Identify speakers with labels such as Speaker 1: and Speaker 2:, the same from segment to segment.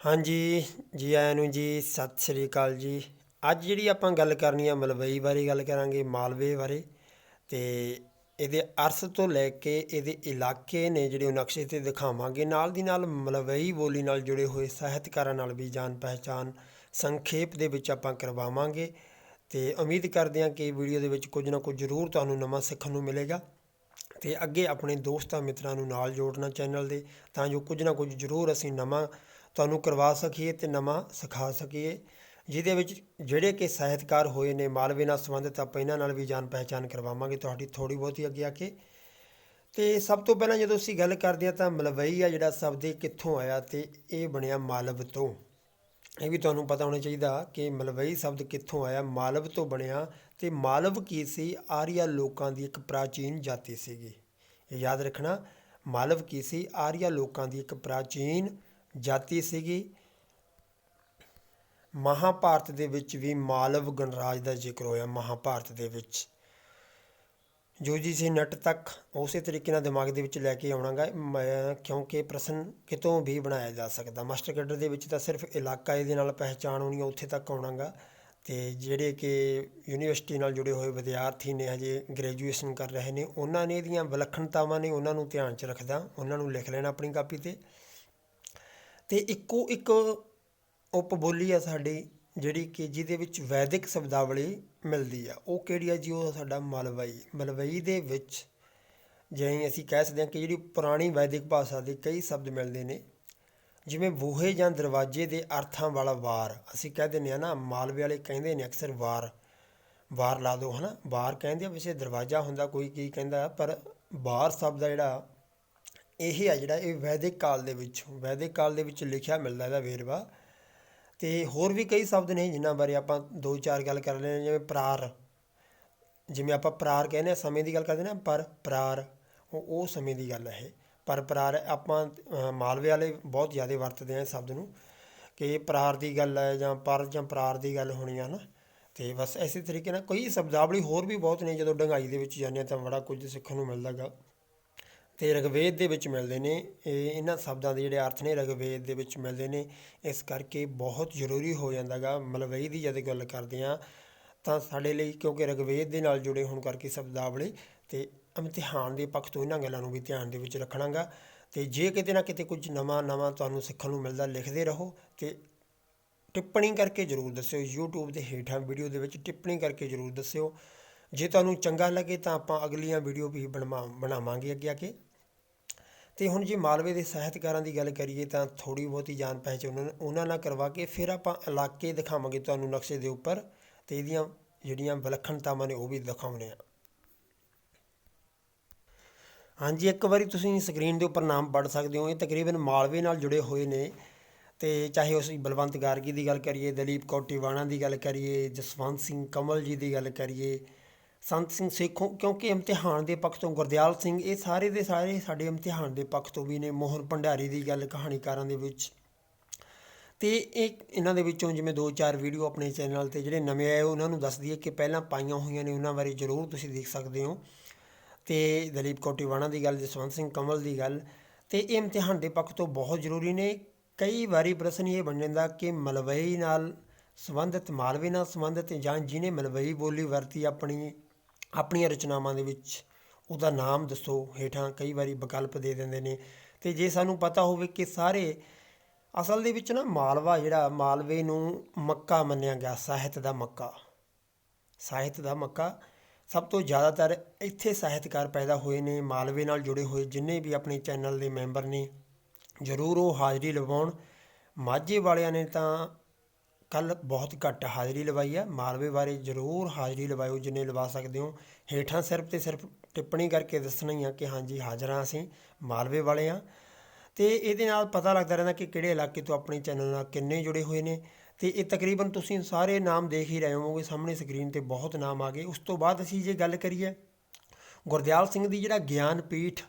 Speaker 1: ਹਾਂਜੀ ਜੀ, ਆਇਆਂ ਨੂੰ ਜੀ, ਸਤਿ ਸ੍ਰੀ ਅਕਾਲ ਜੀ। ਅੱਜ ਜਿਹੜੀ ਆਪਾਂ ਗੱਲ ਕਰਨੀ ਆ ਮਲਵਈ ਬਾਰੇ ਗੱਲ ਕਰਾਂਗੇ, ਮਾਲਵੇ ਬਾਰੇ। ਤੇ ਇਹਦੇ ਅਰਥ ਤੋਂ ਲੈ ਕੇ ਇਹਦੇ ਇਲਾਕੇ ਨੇ ਜਿਹੜੇ ਉਹ ਨਕਸ਼ੇ ਤੇ ਦਿਖਾਵਾਂਗੇ। ਨਾਲ ਦੀ ਨਾਲ ਮਲਵਈ ਬੋਲੀ ਨਾਲ ਜੁੜੇ ਹੋਏ ਸਾਹਿਤਕਾਰਾਂ ਨਾਲ ਵੀ ਜਾਣ ਪਹਿਚਾਨ ਸੰਖੇਪ ਦੇ ਵਿੱਚ ਆਪਾਂ ਕਰਵਾਵਾਂਗੇ। ਤੇ ਉਮੀਦ ਕਰਦੇ ਹਾਂ ਕਿ ਵੀਡੀਓ ਦੇ ਵਿੱਚ ਕੁਝ ਨਾ ਕੁਝ ਜ਼ਰੂਰ ਤੁਹਾਨੂੰ ਨਵਾਂ ਸਿੱਖਣ ਨੂੰ ਮਿਲੇਗਾ। ਤੇ ਅੱਗੇ ਆਪਣੇ ਦੋਸਤਾਂ ਮਿੱਤਰਾਂ ਨੂੰ ਨਾਲ ਜੋੜਨਾ ਚੈਨਲ ਦੇ, ਤਾਂ ਜੋ ਕੁਝ ਨਾ ਕੁਝ ਜ਼ਰੂਰ ਅਸੀਂ ਨਵਾਂ ਤੁਹਾਨੂੰ ਕਰਵਾ ਸਕੀਏ ਅਤੇ ਨਵਾਂ ਸਿਖਾ ਸਕੀਏ। ਜਿਹਦੇ ਵਿੱਚ ਜਿਹੜੇ ਕਿ ਸਾਹਿਤਕਾਰ ਹੋਏ ਨੇ, ਮਾਲਵੇ ਨਾਲ ਸੰਬੰਧਿਤ, ਆਪਾਂ ਇਹਨਾਂ ਨਾਲ ਵੀ ਜਾਣ ਪਹਿਚਾਨ ਕਰਵਾਵਾਂਗੇ। ਤੁਹਾਡੀ ਥੋੜੀ ਬਹੁਤੀ ਅੱਗੇ ਆ ਕੇ। ਤੇ ਸਭ ਤੋਂ ਪਹਿਲਾਂ ਜਦੋਂ ਅਸੀਂ ਗੱਲ ਕਰਦੇ ਹਾਂ ਤਾਂ ਮਲਵਈ ਆ ਜਿਹੜਾ ਸ਼ਬਦ ਇਹ ਕਿੱਥੋਂ ਆਇਆ ਤੇ ਇਹ ਬਣਿਆ ਮਾਲਵ ਤੋਂ। ਇਹ ਵੀ ਤੁਹਾਨੂੰ ਪਤਾ ਹੋਣਾ ਚਾਹੀਦਾ ਕਿ ਮਲਵਈ ਸ਼ਬਦ ਕਿੱਥੋਂ ਆਇਆ, ਮਾਲਵ ਤੋਂ ਬਣਿਆ ਤੇ ਮਾਲਵ ਕੀ ਸੀ? ਆਰੀਆ ਲੋਕਾਂ ਦੀ ਇੱਕ ਪ੍ਰਾਚੀਨ ਜਾਤੀ ਸੀਗੀ। ਇਹ ਯਾਦ ਰੱਖਣਾ, ਮਾਲਵ ਕੀ ਸੀ? ਆਰੀਆ ਲੋਕਾਂ ਦੀ ਇੱਕ ਪ੍ਰਾਚੀਨ ਜਾਤੀ ਸੀਗੀ। ਮਹਾਭਾਰਤ ਦੇ ਵਿੱਚ ਵੀ ਮਾਲਵ ਗਣਰਾਜ ਦਾ ਜ਼ਿਕਰ ਹੋਇਆ ਮਹਾਭਾਰਤ ਦੇ ਵਿੱਚ। ਜੋ ਜੀ ਸੇ ਨਟ ਤੱਕ ਉਸੇ ਤਰੀਕੇ ਨਾਲ ਦਿਮਾਗ ਦੇ ਵਿੱਚ ਲੈ ਕੇ ਆਉਣਾਗਾ। ਮੈਂ ਕਿਉਂਕਿ ਪ੍ਰਸ਼ਨ ਕਿਤੋਂ ਵੀ ਬਣਾਇਆ ਜਾ ਸਕਦਾ। ਮਾਸਟਰ ਕੈਡਰ ਦੇ ਵਿੱਚ ਤਾਂ ਸਿਰਫ ਇਲਾਕਾ ਇਹਦੇ ਨਾਲ ਪਹਿਚਾਣ ਹੋਣੀ ਉੱਥੇ ਤੱਕ ਆਉਣਾਗਾ। ਤੇ ਜਿਹੜੇ ਕਿ ਯੂਨੀਵਰਸਿਟੀ ਨਾਲ ਜੁੜੇ ਹੋਏ ਵਿਦਿਆਰਥੀ ਨੇ ਹਜੇ ਗ੍ਰੈਜੂਏਸ਼ਨ ਕਰ ਰਹੇ ਨੇ, ਉਹਨਾਂ ਨੇ ਇਹਦੀਆਂ ਵਿਲੱਖਣਤਾਵਾਂ ਨੇ ਉਹਨਾਂ ਨੂੰ ਧਿਆਨ 'ਚ ਰੱਖਦਾ। ਉਹਨਾਂ ਨੂੰ ਲਿਖ ਲੈਣਾ ਆਪਣੀ ਕਾਪੀ ਤੇ। ਅਤੇ ਇੱਕੋ ਇੱਕ ਉਪ ਬੋਲੀ ਆ ਸਾਡੀ, ਜਿਹੜੀ ਕਿ ਜਿਹਦੇ ਵਿੱਚ ਵੈਦਿਕ ਸ਼ਬਦਾਵਲੀ ਮਿਲਦੀ ਆ। ਉਹ ਕਿਹੜੀ ਆ ਜੀ? ਉਹ ਸਾਡਾ ਮਲਵਈ। ਮਲਵਈ ਦੇ ਵਿੱਚ ਜਿਵੇਂ ਅਸੀਂ ਕਹਿ ਸਕਦੇ ਹਾਂ ਕਿ ਜਿਹੜੀ ਪੁਰਾਣੀ ਵੈਦਿਕ ਭਾਸ਼ਾ ਦੇ ਕਈ ਸ਼ਬਦ ਮਿਲਦੇ ਨੇ, ਜਿਵੇਂ ਬੂਹੇ ਜਾਂ ਦਰਵਾਜ਼ੇ ਦੇ ਅਰਥਾਂ ਵਾਲਾ ਵਾਰ। ਅਸੀਂ ਕਹਿ ਦਿੰਦੇ ਆ ਨਾ, ਮਾਲਵੇ ਵਾਲੇ ਕਹਿੰਦੇ ਨੇ ਅਕਸਰ ਵਾਰ। ਵਾਰ ਲਾ ਦਿਓ ਹਨਾ? ਵਾਰ ਕਹਿੰਦੇ ਆ, ਵੈਸੇ ਦਰਵਾਜ਼ਾ ਹੁੰਦਾ, ਕੋਈ ਕੀ ਕਹਿੰਦਾ, ਪਰ ਵਾਰ ਸ਼ਬਦ ਆ ਜਿਹੜਾ ਇਹ ਆ ਜਿਹੜਾ ਇਹ ਵੈਦਿਕ ਕਾਲ ਦੇ ਵਿੱਚ, ਵੈਦਿਕ ਕਾਲ ਦੇ ਵਿੱਚ ਲਿਖਿਆ ਮਿਲਦਾ ਇਹਦਾ ਵੇਰਵਾ। ਤੇ ਹੋਰ ਵੀ ਕਈ ਸ਼ਬਦ ਨੇ ਜਿਨ੍ਹਾਂ ਬਾਰੇ ਆਪਾਂ ਦੋ ਚਾਰ ਗੱਲ ਕਰ ਲੈਣੇ ਜਿਵੇਂ ਪ੍ਰਾਰ। ਜਿਵੇਂ ਆਪਾਂ ਪ੍ਰਾਰ ਕਹਿੰਦੇ ਆ ਸਮੇਂ ਦੀ ਗੱਲ ਕਰਦੇ ਨਾ ਪਰ ਪ੍ਰਾਰ, ਉਹ ਉਹ ਸਮੇਂ ਦੀ ਗੱਲ ਹੈ ਇਹ। ਪਰ ਪ੍ਰਾਰ ਆਪਾਂ ਮਾਲਵੇ ਵਾਲੇ ਬਹੁਤ ਜ਼ਿਆਦਾ ਵਰਤਦੇ ਆ ਇਸ ਸ਼ਬਦ ਨੂੰ, ਕਿ ਇਹ ਪ੍ਰਾਰ ਦੀ ਗੱਲ ਹੈ ਜਾਂ ਪਰ ਜਾਂ ਪ੍ਰਾਰ ਦੀ ਗੱਲ ਹੋਣੀ ਆ ਨਾ ਤੇ ਬਸ ਇਸੇ ਤਰੀਕੇ ਨਾਲ ਕਈ ਸ਼ਬਦਾਵਲੀ ਹੋਰ ਵੀ ਬਹੁਤ ਨੇ, ਜਦੋਂ ਡੰਗਾਈ ਦੇ ਵਿੱਚ ਜਾਂਦੇ ਹਾਂ ਤਾਂ ਬੜਾ ਕੁਝ ਸਿੱਖਣ ਨੂੰ ਮਿਲਦਾ ਗਾ। ਤੇ ਰਗਵੇਦ ਦੇ ਵਿੱਚ ਮਿਲਦੇ ਨੇ, ਇਹ ਇਹਨਾਂ ਸ਼ਬਦਾਂ ਦੇ ਜਿਹੜੇ ਅਰਥ ਨੇ ਰਗਵੇਦ ਦੇ ਵਿੱਚ ਮਿਲਦੇ ਨੇ, ਇਸ ਕਰਕੇ ਬਹੁਤ ਜ਼ਰੂਰੀ ਹੋ ਜਾਂਦਾ ਗਾ, ਮਲਵਈ ਦੀ ਜਦ ਗੱਲ ਕਰਦੇ ਆ ਤਾਂ ਸਾਡੇ ਲਈ ਕਿਉਂਕਿ ਰਗਵੇਦ ਦੇ ਨਾਲ ਜੁੜੇ ਹੋਣ ਕਰਕੇ ਸ਼ਬਦਾਵਲੀ ਤੇ ਇਮਤਿਹਾਨ ਦੇ ਪੱਖ ਤੋਂ ਇਹਨਾਂ ਗੱਲਾਂ ਨੂੰ ਵੀ ਧਿਆਨ ਦੇ ਵਿੱਚ ਰੱਖਣਾਗਾ ਤੇ ਜੇ ਕਿਤੇ ਨਾ ਕਿਤੇ ਕੁਝ ਨਵਾਂ ਨਵਾਂ ਤੁਹਾਨੂੰ ਸਿੱਖਣ ਨੂੰ ਮਿਲਦਾ, ਲਿਖਦੇ ਰਹੋ ਤੇ ਟਿੱਪਣੀ ਕਰਕੇ ਜ਼ਰੂਰ ਦੱਸਿਓ, YouTube ਦੇ ਹੇਠਾਂ ਵੀਡੀਓ ਦੇ ਵਿੱਚ ਟਿੱਪਣੀ ਕਰਕੇ ਜ਼ਰੂਰ ਦੱਸਿਓ, ਜੇ ਤੁਹਾਨੂੰ ਚੰਗਾ ਲੱਗੇ ਤਾਂ ਆਪਾਂ ਅਗਲੀਆਂ ਵੀਡੀਓ ਵੀ ਬਣਵਾ, ਬਣਾਵਾਂਗੇ ਅੱਗੇ ਆ ਕੇ। ਅਤੇ ਹੁਣ ਜੇ ਮਾਲਵੇ ਦੇ ਸਾਹਿਤਕਾਰਾਂ ਦੀ ਗੱਲ ਕਰੀਏ ਤਾਂ ਥੋੜ੍ਹੀ ਬਹੁਤੀ ਜਾਣ ਪਹਿਚਾਣ ਉਹਨਾਂ ਨਾਲ ਕਰਵਾ ਕੇ ਫਿਰ ਆਪਾਂ ਇਲਾਕੇ ਦਿਖਾਵਾਂਗੇ ਤੁਹਾਨੂੰ ਨਕਸ਼ੇ ਦੇ ਉੱਪਰ ਅਤੇ ਇਹਦੀਆਂ ਜਿਹੜੀਆਂ ਵਿਲੱਖਣਤਾਵਾਂ ਨੇ ਉਹ ਵੀ ਦਿਖਾਉਣੇ ਆ ਹਾਂਜੀ, ਇੱਕ ਵਾਰੀ ਤੁਸੀਂ ਸਕਰੀਨ ਦੇ ਉੱਪਰ ਨਾਮ ਪੜ੍ਹ ਸਕਦੇ ਹੋ। ਇਹ ਤਕਰੀਬਨ ਮਾਲਵੇ ਨਾਲ ਜੁੜੇ ਹੋਏ ਨੇ ਤੇ ਚਾਹੇ ਅਸੀਂ ਬਲਵੰਤ ਗਾਰਗੀ ਦੀ ਗੱਲ ਕਰੀਏ, ਦਲੀਪ ਕੌਰ ਟਿਵਾਣਾ ਦੀ ਗੱਲ ਕਰੀਏ, ਜਸਵੰਤ ਸਿੰਘ ਕਮਲ ਜੀ ਦੀ ਗੱਲ ਕਰੀਏ ਸੰਤ ਸਿੰਘ ਸੇਖੋਂ, ਕਿਉਂਕਿ ਇਮਤਿਹਾਨ ਦੇ ਪੱਖ ਤੋਂ ਗੁਰਦਿਆਲ ਸਿੰਘ, ਇਹ ਸਾਰੇ ਦੇ ਸਾਰੇ ਸਾਡੇ ਇਮਤਿਹਾਨ ਦੇ ਪੱਖ ਤੋਂ ਵੀ ਨੇ, ਮੋਹਨ ਭੰਡਾਰੀ ਦੀ ਗੱਲ ਕਹਾਣੀਕਾਰਾਂ ਦੇ ਵਿੱਚ। ਤੇ ਇਹ ਇਹਨਾਂ ਦੇ ਵਿੱਚੋਂ ਜਿਵੇਂ ਦੋ ਚਾਰ ਵੀਡੀਓ ਆਪਣੇ ਚੈਨਲ ਤੇ ਜਿਹੜੇ ਨਵੇਂ ਆਏ, ਉਹਨਾਂ ਨੂੰ ਦੱਸ ਦਈਏ ਕਿ ਪਹਿਲਾਂ ਪਾਈਆਂ ਹੋਈਆਂ ਨੇ, ਉਹਨਾਂ ਬਾਰੇ ਜ਼ਰੂਰ ਤੁਸੀਂ ਦੇਖ ਸਕਦੇ ਹੋ। ਤੇ ਦਲੀਪ ਕੋਟੀਵਾਣਾ ਦੀ ਗੱਲ, ਜਸਵੰਤ ਸਿੰਘ ਕਮਲ ਦੀ ਗੱਲ, ਤੇ ਇਹ ਇਮਤਿਹਾਨ ਦੇ ਪੱਖ ਤੋਂ ਬਹੁਤ ਜ਼ਰੂਰੀ ਨੇ। ਕਈ ਵਾਰੀ ਪ੍ਰਸ਼ਨ ਇਹ ਬਣ ਜਾਂਦਾ ਕਿ ਮਲਵਈ ਨਾਲ ਸੰਬੰਧਿਤ, ਮਾਲਵੇ ਨਾਲ ਸੰਬੰਧਿਤ ਜਾਂ ਜਿਹਨੇ ਮਲਵਈ ਬੋਲੀ ਵਰਤੀ ਆਪਣੀ ਆਪਣੀਆਂ ਰਚਨਾਵਾਂ ਦੇ ਵਿੱਚ ਉਹਦਾ ਨਾਮ ਦੱਸੋ, ਹੇਠਾਂ ਕਈ ਵਾਰੀ ਵਿਕਲਪ ਦੇ ਦਿੰਦੇ ਨੇ। ਤੇ ਜੇ ਸਾਨੂੰ ਪਤਾ ਹੋਵੇ ਕਿ ਸਾਰੇ ਅਸਲ ਦੇ ਵਿੱਚ ਨਾ ਮਾਲਵਾ ਜਿਹੜਾ, ਮਾਲਵੇ ਨੂੰ ਮੱਕਾ ਮੰਨਿਆ ਗਿਆ, ਸਾਹਿਤ ਦਾ ਮੱਕਾ। ਸਾਹਿਤ ਦਾ ਮੱਕਾ, ਸਭ ਤੋਂ ਜ਼ਿਆਦਾਤਰ ਇੱਥੇ ਸਾਹਿਤਕਾਰ ਪੈਦਾ ਹੋਏ ਨੇ, ਮਾਲਵੇ ਨਾਲ ਜੁੜੇ ਹੋਏ ਜਿੰਨੇ ਵੀ ਆਪਣੇ ਚੈਨਲ ਦੇ ਮੈਂਬਰ ਨੇ। ਜ਼ਰੂਰ ਉਹ ਹਾਜ਼ਰੀ ਲਵਾਉਣ। ਮਾਝੇ ਵਾਲਿਆਂ ਨੇ ਤਾਂ ਕੱਲ੍ਹ ਬਹੁਤ ਘੱਟ ਹਾਜ਼ਰੀ ਲਵਾਈ ਆ ਮਾਲਵੇ ਬਾਰੇ ਜ਼ਰੂਰ ਹਾਜ਼ਰੀ ਲਵਾਇਓ ਜਿੰਨੇ ਲਵਾ ਸਕਦੇ ਹੋ। ਹੇਠਾਂ ਸਿਰਫ ਅਤੇ ਸਿਰਫ ਟਿੱਪਣੀ ਕਰਕੇ ਦੱਸਣਾ ਹੀ ਆ ਕਿ ਹਾਂਜੀ ਹਾਜ਼ਰਾਂ ਅਸੀਂ ਮਾਲਵੇ ਵਾਲੇ ਹਾਂ ਅਤੇ ਇਹਦੇ ਨਾਲ ਪਤਾ ਲੱਗਦਾ ਰਹਿੰਦਾ ਕਿ ਕਿਹੜੇ ਇਲਾਕੇ ਤੋਂ ਆਪਣੇ ਚੈਨਲ ਨਾਲ ਕਿੰਨੇ ਜੁੜੇ ਹੋਏ ਨੇ। ਅਤੇ ਇਹ ਤਕਰੀਬਨ ਤੁਸੀਂ ਸਾਰੇ ਨਾਮ ਦੇਖ ਹੀ ਰਹੇ ਹੋਵੋਗੇ, ਸਾਹਮਣੇ ਸਕਰੀਨ ਤੇ ਬਹੁਤ ਨਾਮ ਆ ਗਏ। ਉਸ ਤੋਂ ਬਾਅਦ ਅਸੀਂ ਜੇ ਗੱਲ ਕਰੀਏ, ਗੁਰਦਿਆਲ ਸਿੰਘ ਦੀ ਜਿਹੜਾ ਗਿਆਨਪੀਠ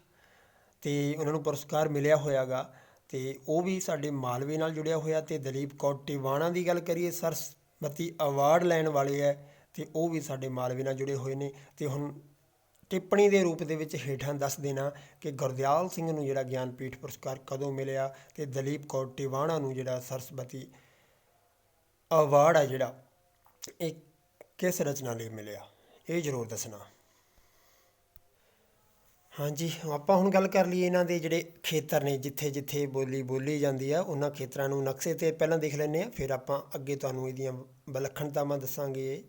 Speaker 1: ਤੇ ਉਹਨਾਂ ਨੂੰ ਪੁਰਸਕਾਰ ਮਿਲਿਆ ਹੋਇਆਗਾ ਤੇ ਉਹ ਵੀ ਸਾਡੇ ਮਾਲਵੇ ਨਾਲ ਜੁੜਿਆ ਹੋਇਆ ਤੇ ਦਲੀਪ ਕੌਰ ਟਿਵਾਣਾ ਦੀ ਗੱਲ ਕਰੀਏ, ਸਰਸਵਤੀ ਅਵਾਰਡ ਲੈਣ ਵਾਲੇ ਹੈ ਤੇ ਉਹ ਵੀ ਸਾਡੇ ਮਾਲਵੇ ਨਾਲ ਜੁੜੇ ਹੋਏ ਨੇ। ਤੇ ਹੁਣ ਟਿੱਪਣੀ ਦੇ ਰੂਪ ਦੇ ਵਿੱਚ ਹੇਠਾਂ ਦੱਸ ਦੇਣਾ ਕਿ ਗੁਰਦਿਆਲ ਸਿੰਘ ਨੂੰ ਜਿਹੜਾ ਗਿਆਨਪੀਠ ਪੁਰਸਕਾਰ ਕਦੋਂ ਮਿਲਿਆ ਤੇ ਦਲੀਪ ਕੌਰ ਟਿਵਾਣਾ ਨੂੰ ਜਿਹੜਾ ਸਰਸਵਤੀ ਅਵਾਰਡ ਆ ਜਿਹੜਾ, ਇਹ ਕਿਸ ਰਚਨਾ ਲਈ ਮਿਲਿਆ? ਇਹ ਜ਼ਰੂਰ ਦੱਸਣਾ। ਹਾਂਜੀ, ਆਪਾਂ ਹੁਣ ਗੱਲ ਕਰ ਲਈਏ ਇਹਨਾਂ ਦੇ ਜਿਹੜੇ ਖੇਤਰ ਨੇ, ਜਿੱਥੇ ਜਿੱਥੇ ਬੋਲੀ ਬੋਲੀ ਜਾਂਦੀ ਆ, ਉਹਨਾਂ ਖੇਤਰਾਂ ਨੂੰ ਨਕਸ਼ੇ ਤੇ ਪਹਿਲਾਂ ਦੇਖ ਲੈਂਦੇ ਆ ਫਿਰ ਆਪਾਂ ਅੱਗੇ ਤੁਹਾਨੂੰ ਇਹਦੀਆਂ ਵਿਲੱਖਣਤਾਵਾਂ ਦੱਸਾਂਗੇ।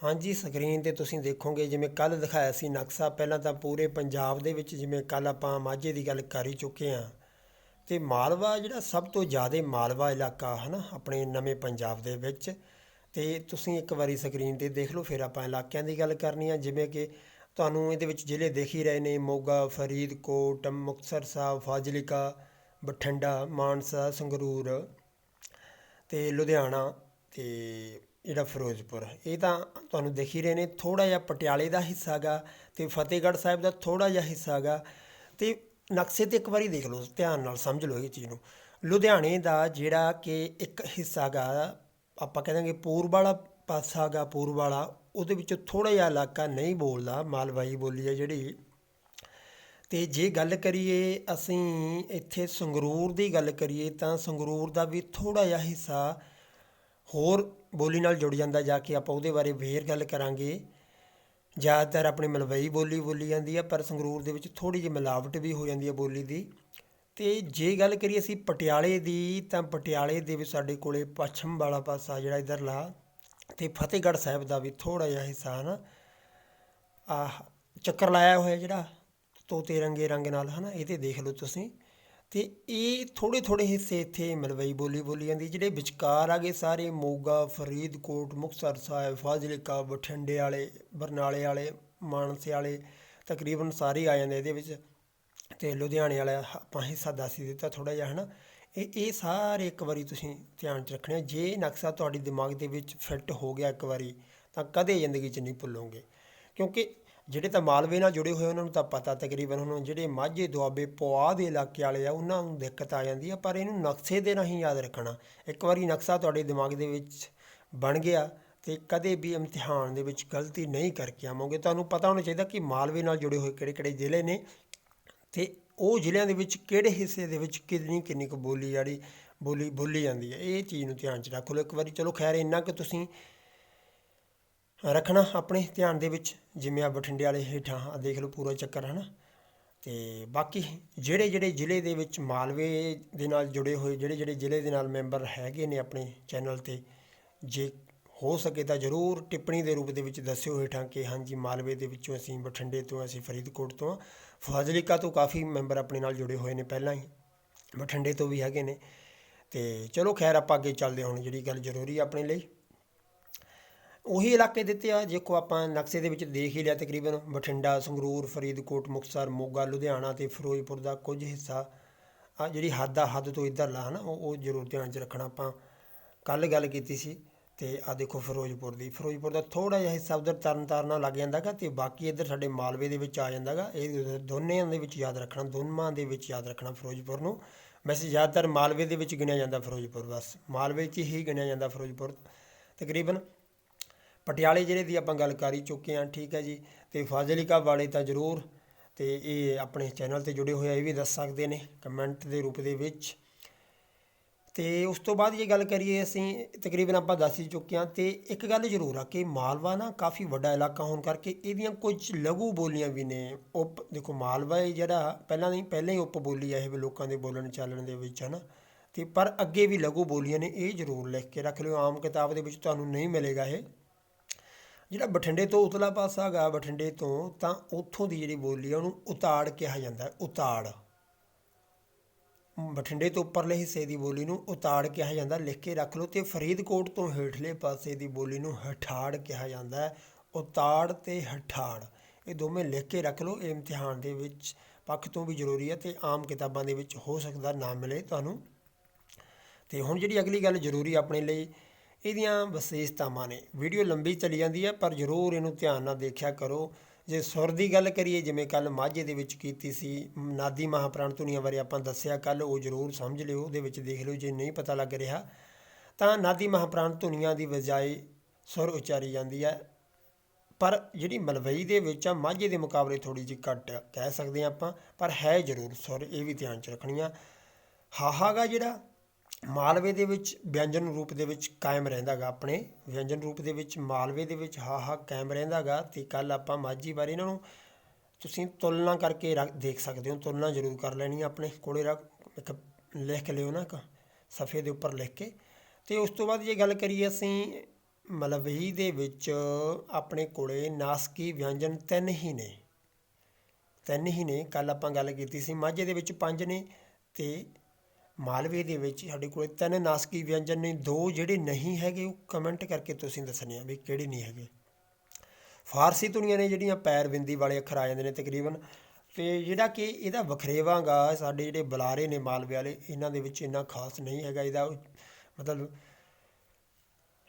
Speaker 1: ਹਾਂਜੀ, ਸਕਰੀਨ ਤੇ ਤੁਸੀਂ ਦੇਖੋਗੇ, ਜਿਵੇਂ ਕੱਲ ਦਿਖਾਇਆ ਸੀ ਨਕਸ਼ਾ, ਪਹਿਲਾਂ ਤਾਂ ਪੂਰੇ ਪੰਜਾਬ ਦੇ ਵਿੱਚ ਜਿਵੇਂ ਕੱਲ ਆਪਾਂ ਮਾਝੇ ਦੀ ਗੱਲ ਕਰ ਹੀ ਚੁੱਕੇ ਹਾਂ। ਤੇ ਮਾਲਵਾ ਜਿਹੜਾ ਸਭ ਤੋਂ ਜ਼ਿਆਦਾ ਮਾਲਵਾ ਇਲਾਕਾ ਹੈ ਨਾ ਆਪਣੇ ਨਵੇਂ ਪੰਜਾਬ ਦੇ ਵਿੱਚ, ਤੇ ਤੁਸੀਂ ਇੱਕ ਵਾਰੀ ਸਕਰੀਨ ਤੇ ਦੇਖ ਲਓ, ਫਿਰ ਆਪਾਂ ਇਲਾਕਿਆਂ ਦੀ ਗੱਲ ਕਰਨੀ ਆ, ਜਿਵੇਂ ਕਿ ਤੁਹਾਨੂੰ ਇਹਦੇ ਵਿੱਚ ਜ਼ਿਲ੍ਹੇ ਦੇਖ ਹੀ ਰਹੇ ਨੇ, ਮੋਗਾ, ਫਰੀਦਕੋਟ, ਮੁਕਤਸਰ ਸਾਹਿਬ, ਫਾਜ਼ਿਲਕਾ, ਬਠਿੰਡਾ, ਮਾਨਸਾ, ਸੰਗਰੂਰ ਅਤੇ ਲੁਧਿਆਣਾ ਅਤੇ ਜਿਹੜਾ ਫਿਰੋਜ਼ਪੁਰ। ਇਹ ਤਾਂ ਤੁਹਾਨੂੰ ਦਿਖ ਹੀ ਰਹੇ ਨੇ, ਥੋੜ੍ਹਾ ਜਿਹਾ ਪਟਿਆਲੇ ਦਾ ਹਿੱਸਾ ਗਾ ਅਤੇ ਫਤਿਹਗੜ੍ਹ ਸਾਹਿਬ ਦਾ ਥੋੜ੍ਹਾ ਜਿਹਾ ਹਿੱਸਾ ਗਾ ਅਤੇ ਨਕਸ਼ੇ ਤੇ ਇੱਕ ਵਾਰੀ ਦੇਖ ਲਓ, ਧਿਆਨ ਨਾਲ ਸਮਝ ਲਓ ਇਹ ਚੀਜ਼ ਨੂੰ। ਲੁਧਿਆਣੇ ਦਾ ਜਿਹੜਾ ਕਿ ਇੱਕ ਹਿੱਸਾ ਗਾ, ਆਪਾਂ ਕਹਿੰਦੇ ਪੂਰਬ ਵਾਲਾ ਪਾਸਾ ਗਾ ਪੂਰਬ ਵਾਲਾ ਉਹਦੇ ਵਿੱਚੋਂ ਥੋੜ੍ਹਾ ਜਿਹਾ ਇਲਾਕਾ ਨਹੀਂ ਬੋਲਦਾ ਮਾਲਵਾਈ ਬੋਲੀ ਹੈ ਜਿਹੜੀ। ਅਤੇ ਜੇ ਗੱਲ ਕਰੀਏ ਅਸੀਂ ਇੱਥੇ ਸੰਗਰੂਰ ਦੀ ਗੱਲ ਕਰੀਏ ਤਾਂ ਸੰਗਰੂਰ ਦਾ ਵੀ ਥੋੜ੍ਹਾ ਜਿਹਾ ਹਿੱਸਾ ਹੋਰ ਬੋਲੀ ਨਾਲ ਜੁੜ ਜਾਂਦਾ, ਜਾ ਕੇ ਆਪਾਂ ਉਹਦੇ ਬਾਰੇ ਫੇਰ ਗੱਲ ਕਰਾਂਗੇ। ਜ਼ਿਆਦਾਤਰ ਆਪਣੀ ਮਲਵਈ ਬੋਲੀ ਬੋਲੀ ਜਾਂਦੀ ਹੈ, ਪਰ ਸੰਗਰੂਰ ਦੇ ਵਿੱਚ ਥੋੜ੍ਹੀ ਜਿਹੀ ਮਿਲਾਵਟ ਵੀ ਹੋ ਜਾਂਦੀ ਹੈ ਬੋਲੀ ਦੀ। ਤੇ ਜੇ ਗੱਲ ਕਰੀਏ ਅਸੀਂ ਪਟਿਆਲੇ ਦੀ, ਤਾਂ ਪਟਿਆਲੇ ਦੇ ਵਿੱਚ ਸਾਡੇ ਕੋਲੇ ਪੱਛਮ ਵਾਲਾ ਪਾਸਾ ਜਿਹੜਾ ਇਧਰਲਾ ਤੇ ਫਤਿਹਗੜ੍ਹ ਸਾਹਿਬ ਦਾ ਵੀ ਥੋੜ੍ਹਾ ਜਿਹਾ ਹਿੱਸਾ ਹੈ ਨਾ ਆਹ ਚੱਕਰ ਲਾਇਆ ਹੋਇਆ ਜਿਹੜਾ, ਤੋਤੇ ਰੰਗੇ ਰੰਗ ਨਾਲ ਹਨਾ, ਇਹ ਤੇ ਦੇਖ ਲਓ ਤੁਸੀਂ। ਤੇ ਇਹ ਥੋੜੇ ਥੋੜੇ ਹਿੱਸੇ ਇੱਥੇ ਮਲਵਈ ਬੋਲੀ ਬੋਲੀ ਜਾਂਦੀ, ਜਿਹੜੇ ਵਿਚਕਾਰ ਆ ਗਏ ਸਾਰੇ ਮੋਗਾ, ਫਰੀਦਕੋਟ, ਮੁਕਤਸਰ ਸਾਹਿਬ, ਫਾਜ਼ਿਲਕਾ, ਬਠਿੰਡੇ ਵਾਲੇ, ਬਰਨਾਲੇ ਵਾਲੇ, ਮਾਨਸੇ ਵਾਲੇ, ਤਕਰੀਬਨ ਸਾਰੇ ਆ ਜਾਂਦੇ ਇਹਦੇ ਵਿੱਚ। ਤੇ ਲੁਧਿਆਣੇ ਵਾਲਾ ਆਪਾਂ ਹਿੱਸਾ ਦੱਸ ਹੀ ਦਿੱਤਾ ਥੋੜਾ ਜਿਹਾ ਹਨਾ। ਇਹ ਇਹ ਸਾਰੇ ਇੱਕ ਵਾਰੀ ਤੁਸੀਂ ਧਿਆਨ 'ਚ ਰੱਖਣੇ ਜੇ ਨਕਸ਼ਾ ਤੁਹਾਡੇ ਦਿਮਾਗ ਦੇ ਵਿੱਚ ਫਿੱਟ ਹੋ ਗਿਆ ਇੱਕ ਵਾਰੀ, ਤਾਂ ਕਦੇ ਜ਼ਿੰਦਗੀ 'ਚ ਨਹੀਂ ਭੁੱਲੋਗੇ। ਕਿਉਂਕਿ ਜਿਹੜੇ ਤਾਂ ਮਾਲਵੇ ਨਾਲ ਜੁੜੇ ਹੋਏ ਉਹਨਾਂ ਨੂੰ ਤਾਂ ਪਤਾ ਤਕਰੀਬਨ ਹੁਣ ਜਿਹੜੇ ਮਾਝੇ ਦੁਆਬੇ ਪੁਆ ਦੇ ਇਲਾਕੇ ਵਾਲੇ ਆ, ਉਹਨਾਂ ਨੂੰ ਦਿੱਕਤ ਆ ਜਾਂਦੀ ਆ, ਪਰ ਇਹਨੂੰ ਨਕਸ਼ੇ ਦੇ ਰਾਹੀਂ ਯਾਦ ਰੱਖਣਾ। ਇੱਕ ਵਾਰੀ ਨਕਸ਼ਾ ਤੁਹਾਡੇ ਦਿਮਾਗ ਦੇ ਵਿੱਚ ਬਣ ਗਿਆ ਤੇ ਕਦੇ ਵੀ ਇਮਤਿਹਾਨ ਦੇ ਵਿੱਚ ਗਲਤੀ ਨਹੀਂ ਕਰਕੇ ਆਵੋਗੇ। ਤੁਹਾਨੂੰ ਪਤਾ ਹੋਣਾ ਚਾਹੀਦਾ ਕਿ ਮਾਲਵੇ ਨਾਲ ਜੁੜੇ ਹੋਏ ਕਿਹੜੇ ਕਿਹੜੇ ਜ਼ਿਲ੍ਹੇ ਨੇ ਤੇ ਉਹ ਜ਼ਿਲ੍ਹਿਆਂ ਦੇ ਵਿੱਚ ਕਿਹੜੇ ਹਿੱਸੇ ਦੇ ਵਿੱਚ ਕਿੰਨੀ ਕਿੰਨੀ ਕੁ ਬੋਲੀ ਜਿਹੜੀ ਬੋਲੀ ਬੋਲੀ ਜਾਂਦੀ ਹੈ? ਇਹ ਚੀਜ਼ ਨੂੰ ਧਿਆਨ 'ਚ ਰੱਖ ਲਓ। ਇੱਕ ਵਾਰੀ ਚਲੋ ਖੈਰ ਇੰਨਾ ਕਿ ਤੁਸੀਂ ਰੱਖਣਾ ਆਪਣੇ ਧਿਆਨ ਦੇ ਵਿੱਚ, ਜਿਵੇਂ ਆ ਬਠਿੰਡੇ ਵਾਲੇ ਹੇਠਾਂ, ਆ ਦੇਖ ਲਓ ਪੂਰਾ ਚੱਕਰ ਹੈ ਨਾ ਤੇ ਬਾਕੀ ਜਿਹੜੇ ਜਿਹੜੇ ਜ਼ਿਲ੍ਹੇ ਦੇ ਵਿੱਚ ਮਾਲਵੇ ਦੇ ਨਾਲ ਜੁੜੇ ਹੋਏ, ਜਿਹੜੇ ਜਿਹੜੇ ਜ਼ਿਲ੍ਹੇ ਦੇ ਨਾਲ ਮੈਂਬਰ ਹੈਗੇ ਨੇ ਆਪਣੇ ਚੈਨਲ ਤੇ, ਜੇ ਹੋ ਸਕੇ ਤਾਂ ਜ਼ਰੂਰ ਟਿੱਪਣੀ ਦੇ ਰੂਪ ਦੇ ਵਿੱਚ ਦੱਸਿਓ ਹੇਠਾਂ ਕਿ ਹਾਂਜੀ, ਮਾਲਵੇ ਦੇ ਵਿੱਚੋਂ ਅਸੀਂ ਬਠਿੰਡੇ ਤੋਂ, ਅਸੀਂ ਫਰੀਦਕੋਟ ਤੋਂ ਫਾਜ਼ਿਲਕਾ ਤੋਂ ਕਾਫੀ ਮੈਂਬਰ ਆਪਣੇ ਨਾਲ ਜੁੜੇ ਹੋਏ ਨੇ ਪਹਿਲਾਂ ਹੀ ਬਠਿੰਡੇ ਤੋਂ ਵੀ ਹੈਗੇ ਨੇ। ਤੇ ਚਲੋ ਖੈਰ ਆਪਾਂ ਅੱਗੇ ਚੱਲਦੇ ਹੁਣ, ਜਿਹੜੀ ਗੱਲ ਜ਼ਰੂਰੀ ਆ ਆਪਣੇ ਲਈ। ਉਹੀ ਇਲਾਕੇ ਦਿੱਤੇ ਆ, ਦੇਖੋ ਆਪਾਂ ਨਕਸ਼ੇ ਦੇ ਵਿੱਚ ਦੇਖ ਹੀ ਲਿਆ ਤਕਰੀਬਨ, ਬਠਿੰਡਾ, ਸੰਗਰੂਰ, ਫਰੀਦਕੋਟ, ਮੁਕਤਸਰ, ਮੋਗਾ, ਲੁਧਿਆਣਾ ਤੇ ਫਿਰੋਜ਼ਪੁਰ ਦਾ ਕੁਝ ਹਿੱਸਾ। ਆ ਜਿਹੜੀ ਹੱਦ ਆ, ਹੱਦ ਤੋਂ ਇੱਧਰਲਾ ਹਨਾ, ਉਹ ਉਹ ਜ਼ਰੂਰ ਧਿਆਨ 'ਚ ਰੱਖਣਾ ਆਪਾਂ। ਕੱਲ ਗੱਲ ਕੀਤੀ ਸੀ। ਤੇ ਆ ਦੇਖੋ ਫਿਰੋਜ਼ਪੁਰ ਦੀ। ਫਿਰੋਜ਼ਪੁਰ ਦਾ ਥੋੜਾ ਜਿਹਾ ਹਿੱਸਾ ਉਧਰ ਤਰਨ ਤਾਰਨਾ ਲੱਗ ਜਾਂਦਾਗਾ ਤੇ ਬਾਕੀ ਇੱਧਰ ਸਾਡੇ ਮਾਲਵੇ ਦੇ ਵਿੱਚ ਆ ਜਾਂਦਾਗਾ। ਇਹ ਦੋਨਿਆਂ ਦੇ ਵਿੱਚ ਯਾਦ ਰੱਖਣਾ, ਦੋਨਾਂ ਦੇ ਵਿੱਚ ਯਾਦ ਰੱਖਣਾ ਫਿਰੋਜ਼ਪੁਰ ਨੂੰ। ਵੈਸੇ ਜ਼ਿਆਦਾਤਰ ਮਾਲਵੇ ਦੇ ਵਿੱਚ ਗਿਣਿਆ ਜਾਂਦਾ ਫਿਰੋਜ਼ਪੁਰ, ਬਸ ਮਾਲਵੇ 'ਚ ਹੀ ਗਿਣਿਆ ਜਾਂਦਾ ਫਿਰੋਜ਼ਪੁਰ। ਤਕਰੀਬਨ ਪਟਿਆਲੇ ਜ਼ਿਲ੍ਹੇ ਦੀ ਆਪਾਂ ਗੱਲ ਕਰ ਹੀ ਚੁੱਕੇ ਹਾਂ, ਠੀਕ ਹੈ ਜੀ। ਤੇ ਫਾਜ਼ਿਲਕਾ ਵਾਲੇ ਤਾਂ ਜ਼ਰੂਰ ਤੇ ਇਹ ਆਪਣੇ ਚੈਨਲ ਤੇ ਜੁੜੇ ਹੋਏ ਆ, ਇਹ ਵੀ ਦੱਸ ਸਕਦੇ ਨੇ, ਕਮੈਂਟ ਦੇ ਰੂਪ ਦੇ ਵਿੱਚ। ਤੇ ਉਸ ਤੋਂ ਬਾਅਦ ਜੇ ਗੱਲ ਕਰੀਏ ਅਸੀਂ ਤਕਰੀਬਨ ਆਪਾਂ ਦੱਸ ਹੀ ਚੁੱਕੇ ਹਾਂ ਤੇ ਇੱਕ ਗੱਲ ਜ਼ਰੂਰ ਆ ਕਿ ਮਾਲਵਾ ਨਾ ਕਾਫੀ ਵੱਡਾ ਇਲਾਕਾ ਹੋਣ ਕਰਕੇ ਇਹਦੀਆਂ ਕੁਝ ਲਘੂ ਬੋਲੀਆਂ ਵੀ ਨੇ। ਉਪ ਦੇਖੋ ਮਾਲਵਾ ਇਹ ਜਿਹੜਾ ਪਹਿਲਾਂ ਨਹੀਂ ਪਹਿਲਾਂ ਹੀ ਉਪ ਬੋਲੀ ਆ ਇਹ ਲੋਕਾਂ ਦੇ ਬੋਲਣ ਚਾਲਣ ਦੇ ਵਿੱਚ ਹਨਾ। ਤੇ ਪਰ ਅੱਗੇ ਵੀ ਲਘੂ ਬੋਲੀਆਂ ਨੇ ਇਹ ਜ਼ਰੂਰ ਲਿਖ ਕੇ ਰੱਖ ਲਿਓ। ਆਮ ਕਿਤਾਬ ਦੇ ਵਿੱਚ ਤੁਹਾਨੂੰ ਨਹੀਂ ਮਿਲੇਗਾ ਇਹ। ਜਿਹੜਾ ਬਠਿੰਡੇ ਤੋਂ ਉਤਲਾ ਪਾਸਾ ਹੈਗਾ ਬਠਿੰਡੇ ਤੋਂ ਤਾਂ ਉੱਥੋਂ ਦੀ ਜਿਹੜੀ ਬੋਲੀ ਆ ਉਹਨੂੰ ਉਤਾੜ ਕਿਹਾ ਜਾਂਦਾ ਹੈ, ਉਤਾੜ। ਬਠਿੰਡੇ ਤੋਂ ਉੱਪਰਲੇ ਹਿੱਸੇ ਦੀ ਬੋਲੀ ਨੂੰ ਉਤਾੜ ਕਿਹਾ ਜਾਂਦਾ, ਲਿਖ ਕੇ ਰੱਖ ਲਓ ਤੇ ਫਰੀਦਕੋਟ ਤੋਂ ਹੇਠਲੇ ਪਾਸੇ ਦੀ ਬੋਲੀ ਨੂੰ ਹਠਾੜ ਕਿਹਾ ਜਾਂਦਾ ਹੈ। ਉਤਾੜ ਤੇ ਹਠਾੜ, ਇਹ ਦੋਵੇਂ ਲਿਖ ਕੇ ਰੱਖ ਲਓ, ਇਹ ਇਮਤਿਹਾਨ ਦੇ ਵਿੱਚ ਪੱਖ ਤੋਂ ਵੀ ਜ਼ਰੂਰੀ ਹੈ ਤੇ ਆਮ ਕਿਤਾਬਾਂ ਦੇ ਵਿੱਚ ਹੋ ਸਕਦਾ ਨਾ ਮਿਲੇ ਤੁਹਾਨੂੰ। ਤੇ ਹੁਣ ਜਿਹੜੀ ਅਗਲੀ ਗੱਲ ਜ਼ਰੂਰੀ ਆਪਣੇ ਲਈ, ਇਹਦੀਆਂ ਵਿਸ਼ੇਸ਼ਤਾਵਾਂ ਨੇ। ਵੀਡੀਓ ਲੰਬੀ ਚਲੀ ਜਾਂਦੀ ਹੈ, ਪਰ ਜ਼ਰੂਰ ਇਹਨੂੰ ਧਿਆਨ ਨਾਲ ਦੇਖਿਆ ਕਰੋ। ਜੇ ਸੁਰ ਦੀ ਗੱਲ ਕਰੀਏ, ਜਿਵੇਂ ਕੱਲ ਮਾਝੇ ਦੇ ਵਿੱਚ ਕੀਤੀ ਸੀ, ਨਾਦੀ ਮਹਾਪ੍ਰਾਣ ਧੁਨੀਆਂ ਬਾਰੇ ਆਪਾਂ ਦੱਸਿਆ ਕੱਲ ਉਹ ਜ਼ਰੂਰ ਸਮਝ ਲਿਓ, ਉਹਦੇ ਵਿੱਚ ਦੇਖ ਲਿਓ, ਜੇ ਨਹੀਂ ਪਤਾ ਲੱਗ ਰਿਹਾ, ਤਾਂ ਨਾਦੀ ਮਹਾਪ੍ਰਾਣ ਧੁਨੀਆਂ ਦੀ ਬਜਾਏ ਸੁਰ ਉਚਾਰੀ ਜਾਂਦੀ ਹੈ। ਪਰ ਜਿਹੜੀ ਮਲਵਈ ਦੇ ਵਿੱਚ ਆ, ਮਾਝੇ ਦੇ ਮੁਕਾਬਲੇ ਥੋੜੀ ਜਿਹੀ ਘੱਟ ਕਹਿ ਸਕਦੇ ਆ ਆਪਾਂ, ਪਰ ਹੈ ਜ਼ਰੂਰ ਸੁਰ, ਇਹ ਵੀ ਧਿਆਨ ਚ ਰੱਖਣੀ ਆ ਹਾਹਾਗਾ ਜਿਹੜਾ ਮਾਲਵੇ ਦੇ ਵਿੱਚ ਵਿਅੰਜਨ ਰੂਪ ਦੇ ਵਿੱਚ ਕਾਇਮ ਰਹਿੰਦਾ ਗਾ ਆਪਣੇ। ਵਿਅੰਜਨ ਰੂਪ ਦੇ ਵਿੱਚ ਮਾਲਵੇ ਦੇ ਵਿੱਚ ਹਾਹਾ ਕਾਇਮ ਰਹਿੰਦਾ ਗਾ ਅਤੇ ਕੱਲ੍ਹ ਆਪਾਂ ਮਾਝੀ ਬਾਰੇ ਇਹਨਾਂ ਨੂੰ ਤੁਸੀਂ ਤੁਲਨਾ ਕਰਕੇ ਰੱਖ, ਦੇਖ ਸਕਦੇ ਹੋ। ਤੁਲਨਾ ਜ਼ਰੂਰ ਕਰ ਲੈਣੀ ਆ ਆਪਣੇ ਕੋਲੇ ਰੱਖ, ਇੱਕ ਲਿਖ ਲਿਓ ਨਾ ਇੱਕ ਸਫੇ ਦੇ ਉੱਪਰ ਲਿਖ ਕੇ। ਤੇ ਉਸ ਤੋਂ ਬਾਅਦ ਜੇ ਗੱਲ ਕਰੀਏ ਅਸੀਂ ਮਲਵਈ ਦੇ ਵਿੱਚ ਆਪਣੇ ਕੋਲੇ ਨਾਸਕੀ ਵਿਅੰਜਨ ਤਿੰਨ ਹੀ ਨੇ। ਤਿੰਨ ਹੀ ਨੇ ਕੱਲ ਆਪਾਂ ਗੱਲ ਕੀਤੀ ਸੀ। ਮਾਝੇ ਦੇ ਵਿੱਚ ਪੰਜ ਨੇ ਤੇ ਮਾਲਵੇ ਦੇ ਵਿੱਚ ਸਾਡੇ ਕੋਲ ਤਿੰਨ ਨਾਸਕੀ ਵਿਅੰਜਨ ਨੇ, ਦੋ ਜਿਹੜੇ ਨਹੀਂ ਹੈਗੇ, ਉਹ ਕਮੈਂਟ ਕਰਕੇ ਤੁਸੀਂ ਦੱਸਣੇ ਆ ਵੀ ਕਿਹੜੇ ਨਹੀਂ ਹੈਗੇ। ਫਾਰਸੀ ਧੁਨੀਆਂ ਨੇ ਜਿਹੜੀਆਂ ਪੈਰ ਬਿੰਦੀ ਵਾਲੇ ਅੱਖਰ ਆ ਜਾਂਦੇ ਨੇ ਤਕਰੀਬਨ, ਤੇ ਜਿਹੜਾ ਕਿ ਇਹਦਾ ਵਖਰੇਵਾਂਗਾ ਸਾਡੇ ਜਿਹੜੇ ਬੁਲਾਰੇ ਨੇ ਮਾਲਵੇ ਵਾਲੇ, ਇਹਨਾਂ ਦੇ ਵਿੱਚ ਇੰਨਾ ਖਾਸ ਨਹੀਂ ਹੈਗਾ, ਇਹਦਾ ਮਤਲਬ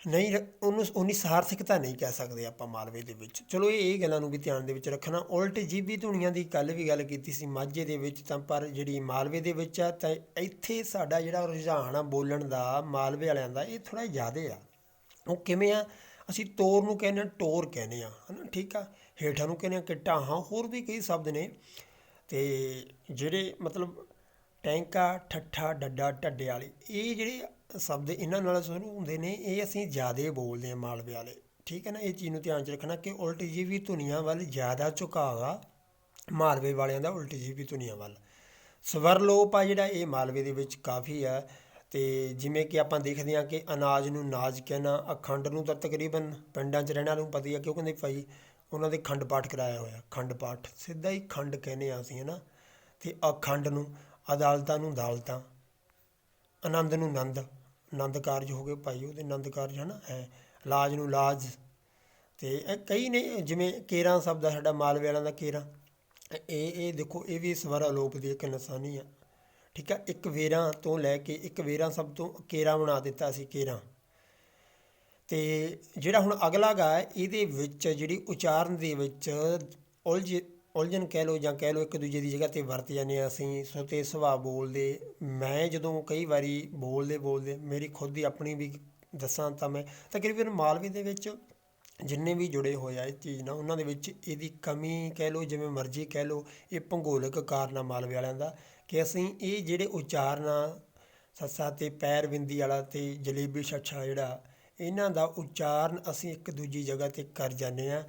Speaker 1: ਨਹੀਂ ਰ- ਉਹਨੂੰ ਉਨੀ ਸਾਰਥਿਕਤਾ ਨਹੀਂ ਕਹਿ ਸਕਦੇ ਆਪਾਂ ਮਾਲਵੇ ਦੇ ਵਿੱਚ। ਚਲੋ ਇਹ ਇਹ ਗੱਲਾਂ ਨੂੰ ਵੀ ਧਿਆਨ ਦੇ ਵਿੱਚ ਰੱਖਣਾ। ਉਲਟ ਜੀਬੀ ਧੁਨੀਆਂ ਦੀ ਕੱਲ ਵੀ ਗੱਲ ਕੀਤੀ ਸੀ ਮਾਝੇ ਦੇ ਵਿੱਚ, ਤਾਂ ਪਰ ਜਿਹੜੀ ਮਾਲਵੇ ਦੇ ਵਿੱਚ ਆ, ਤਾਂ ਇੱਥੇ ਸਾਡਾ ਜਿਹੜਾ ਰੁਝਾਨ ਆ ਬੋਲਣ ਦਾ, ਮਾਲਵੇ ਵਾਲਿਆਂ ਦਾ, ਇਹ ਥੋੜਾ ਜ਼ਿਆਦਾ ਆ। ਉਹ ਕਿਵੇਂ ਆ? ਅਸੀਂ ਤੋਰ ਨੂੰ ਕਹਿੰਦੇ ਆ ਟੋਰ ਕਹਿੰਦੇ ਆ ਹਨਾ? ਠੀਕ ਆ? ਹੇਠਾਂ ਨੂੰ ਕਹਿੰਦੇ ਆ ਕਿੱਟਾ ਹਾਂ ਹੋਰ ਵੀ ਕਈ ਸ਼ਬਦ ਨੇ। ਤੇ ਜਿਹੜੇ ਮਤਲਬ ਟੈਂਕਾ, ਠੱਠਾ, ਡੱਡਾ, ਢੱਡੇ ਵਾਲੇ, ਇਹ ਜਿਹੜੇ ਸ਼ਬਦ ਇਹਨਾਂ ਨਾਲ ਸ਼ੁਰੂ ਹੁੰਦੇ ਨੇ, ਇਹ ਅਸੀਂ ਜ਼ਿਆਦਾ ਬੋਲਦੇ ਹਾਂ ਮਾਲਵੇ ਵਾਲੇ। ਠੀਕ ਹੈ ਨਾ, ਇਹ ਚੀਜ਼ ਨੂੰ ਧਿਆਨ 'ਚ ਰੱਖਣਾ ਕਿ ਉਲਟ ਜੀਵੀ ਧੁਨੀਆਂ ਵੱਲ ਜ਼ਿਆਦਾ ਝੁਕਾਅ ਮਾਲਵੇ ਵਾਲਿਆਂ ਦਾ ਉਲਟ ਜੀਵੀ ਧੁਨੀਆਂ ਵੱਲ। ਸਵਰ ਲੋਪ ਆ ਜਿਹੜਾ ਇਹ ਮਾਲਵੇ ਦੇ ਵਿੱਚ ਕਾਫੀ ਆ, ਤੇ ਜਿਵੇਂ ਕਿ ਆਪਾਂ ਦੇਖਦੇ ਹਾਂ ਕਿ ਅਨਾਜ ਨੂੰ ਨਾਜ ਕਹਿਣਾ, ਅਖੰਡ ਨੂੰ ਤਾਂ ਤਕਰੀਬਨ ਪਿੰਡਾਂ 'ਚ ਰਹਿਣ ਵਾਲਿਆਂ ਨੂੰ ਪਤਾ ਹੀ ਆ ਕਿਉਂ ਕਹਿੰਦੇ ਭਾਈ ਉਹਨਾਂ ਦੇ ਖੰਡ ਪਾਠ ਕਰਾਇਆ ਹੋਇਆ, ਖੰਡ ਪਾਠ। ਸਿੱਧਾ ਹੀ ਖੰਡ ਕਹਿੰਦੇ ਆ ਅਸੀਂ ਹੈ ਨਾ ਤੇ ਅਖੰਡ ਨੂੰ, ਅਦਾਲਤਾਂ ਨੂੰ ਅਦਾਲਤਾਂ ਆਨੰਦ ਨੂੰ ਆਨੰਦ। ਆਨੰਦ ਕਾਰਜ ਹੋ ਗਏ ਭਾਈ, ਉਹਦੇ ਆਨੰਦ ਕਾਰਜ ਹਨਾ, ਹੈ, ਲਾਜ ਨੂੰ ਲਾਜ। ਤੇ ਇਹ ਕਈ ਨੇ, ਜਿਵੇਂ ਕੇਰਾਂ ਸ਼ਬਦ ਆ ਸਾਡਾ ਮਾਲਵੇ ਵਾਲਿਆਂ ਦਾ ਕੇਰਾਂ। ਇਹ ਇਹ ਦੇਖੋ, ਇਹ ਵੀ ਸਵਰ ਅਲੋਪ ਦੀ ਇੱਕ ਨਿਸ਼ਾਨੀ ਆ। ਠੀਕ ਆ, ਇੱਕ ਵੇਰਾਂ ਤੋਂ ਲੈ ਕੇ ਇੱਕ ਵੇਰਾਂ ਸਭ ਤੋਂ ਕੇਰਾਂ ਬਣਾ ਦਿੱਤਾ ਸੀ, ਕੇਰਾਂ। ਤੇ ਜਿਹੜਾ ਹੁਣ ਅਗਲਾ ਗਾ, ਇਹਦੇ ਵਿੱਚ ਜਿਹੜੀ ਉਚਾਰਨ ਦੇ ਵਿੱਚ ਉਲਝ ਉਲਝਣ ਕਹਿ ਲਓ ਜਾਂ ਕਹਿ ਲਓ ਇੱਕ ਦੂਜੇ ਦੀ ਜਗ੍ਹਾ ਤੇ ਵਰਤ ਜਾਂਦੇ ਹਾਂ ਅਸੀਂ ਸੁਤੇ ਸੁਭਾਅ ਬੋਲਦੇ। ਮੈਂ ਜਦੋਂ ਕਈ ਵਾਰੀ ਬੋਲਦੇ ਬੋਲਦੇ ਮੇਰੀ ਖੁਦ ਦੀ ਆਪਣੀ ਵੀ ਦੱਸਾਂ ਤਾਂ ਮੈਂ ਤਕਰੀਬਨ ਮਾਲਵੇ ਦੇ ਵਿੱਚ ਜਿੰਨੇ ਵੀ ਜੁੜੇ ਹੋਏ ਆ ਇਸ ਚੀਜ਼ ਨਾਲ, ਉਹਨਾਂ ਦੇ ਵਿੱਚ ਇਹਦੀ ਕਮੀ ਕਹਿ ਲਓ ਜਿਵੇਂ ਮਰਜ਼ੀ ਕਹਿ ਲਓ, ਇਹ ਭੂਗੋਲਿਕ ਕਾਰਨ ਆ ਮਾਲਵੇ ਵਾਲਿਆਂ ਦਾ ਕਿ ਅਸੀਂ ਇਹ ਜਿਹੜੇ ਉਚਾਰਨ ਆ ਸੱਸਾ ਤੇ ਪੈਰ ਬਿੰਦੀ ਵਾਲਾ ਤੇ ਜਲੇਬੀ ਛੱਛਾ ਜਿਹੜਾ, ਇਹਨਾਂ ਦਾ ਉਚਾਰਨ ਅਸੀਂ ਇੱਕ ਦੂਜੀ ਜਗ੍ਹਾ ਤੇ ਕਰ ਜਾਂਦੇ ਆ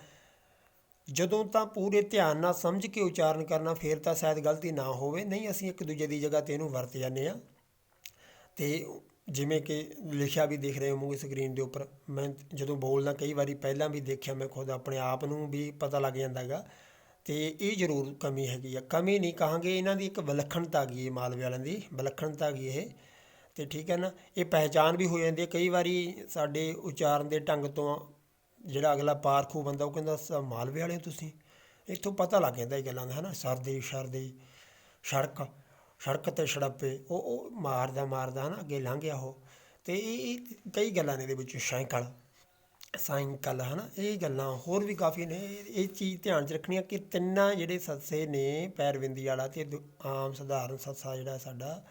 Speaker 1: ਜਦੋਂ ਤਾਂ ਪੂਰੇ ਧਿਆਨ ਨਾਲ ਸਮਝ ਕੇ ਉਚਾਰਨ ਕਰਨਾ, ਫੇਰ ਤਾਂ ਸ਼ਾਇਦ ਗਲਤੀ ਨਾ ਹੋਵੇ। ਨਹੀਂ, ਅਸੀਂ ਇੱਕ ਦੂਜੇ ਦੀ ਜਗ੍ਹਾ ਤੇ ਇਹਨੂੰ ਵਰਤ ਜਾਂਦੇ ਆ ਤੇ ਜਿਵੇਂ ਕਿ ਲਿਖਿਆ ਵੀ ਦੇਖ ਰਹੇ ਹੋਵੋਗੇ ਸਕਰੀਨ ਦੇ ਉੱਪਰ। ਮੈਂ ਜਦੋਂ ਬੋਲਦਾ, ਕਈ ਵਾਰੀ ਪਹਿਲਾਂ ਵੀ ਦੇਖਿਆ, ਮੈਂ ਖੁਦ ਆਪਣੇ ਆਪ ਨੂੰ ਵੀ ਪਤਾ ਲੱਗ ਜਾਂਦਾ ਹੈਗਾ। ਤੇ ਇਹ ਜ਼ਰੂਰ ਕਮੀ ਹੈਗੀ ਆ। ਕਮੀ ਨਹੀਂ ਕਹਾਂਗੇ, ਇਹਨਾਂ ਦੀ ਇੱਕ ਵਿਲੱਖਣਤਾ ਗਈ ਹੈ ਮਾਲਵੇ ਵਾਲਿਆਂ ਦੀ। ਵਿਲੱਖਣਤਾ ਗਈ ਇਹ। ਤੇ ਠੀਕ ਹੈ ਨਾ, ਇਹ ਪਹਿਚਾਨ ਵੀ ਹੋ ਜਾਂਦੀ ਹੈ। ਕਈ ਵਾਰੀ ਸਾਡੇ ਉਚਾਰਨ ਦੇ ਢੰਗ ਤੋਂ ਜਿਹੜਾ ਅਗਲਾ ਪਾਰਖੂ ਬੰਦਾ, ਉਹ ਕਹਿੰਦਾ ਮਾਲਵੇ ਵਾਲੇ ਹੋ ਤੁਸੀਂ? ਇੱਥੋਂ ਪਤਾ ਲੱਗ ਜਾਂਦਾ ਇਹ ਗੱਲਾਂ ਦਾ ਹੈ ਨਾ ਸਰਦੇ, ਸ਼ਰਦੇ, ਸੜਕ ਸੜਕ ਤੇ ਛੜੱਪੇ ਉਹ ਉਹ ਮਾਰਦਾ ਮਾਰਦਾ ਨਾ ਅੱਗੇ ਲੰਘ ਗਿਆ ਉਹ। ਤੇ ਇਹ ਕਈ ਗੱਲਾਂ ਨੇ ਇਹਦੇ ਵਿੱਚ, ਸਾਈਕਲ ਸਾਈਕਲ, ਹਨਾ? ਇਹ ਗੱਲਾਂ ਹੋਰ ਵੀ ਕਾਫੀ ਨੇ। ਇਹ ਚੀਜ਼ ਧਿਆਨ 'ਚ ਰੱਖਣੀ ਆ ਕਿ ਤਿੰਨਾਂ ਜਿਹੜੇ ਸੱਸੇ ਨੇ ਪੈਰਵਿੰਦੀ ਵਾਲਾ ਤੇ ਦੂ- ਆਮ ਸਧਾਰਨ ਸੱਸਾ ਜਿਹੜਾ ਸਾਡਾ,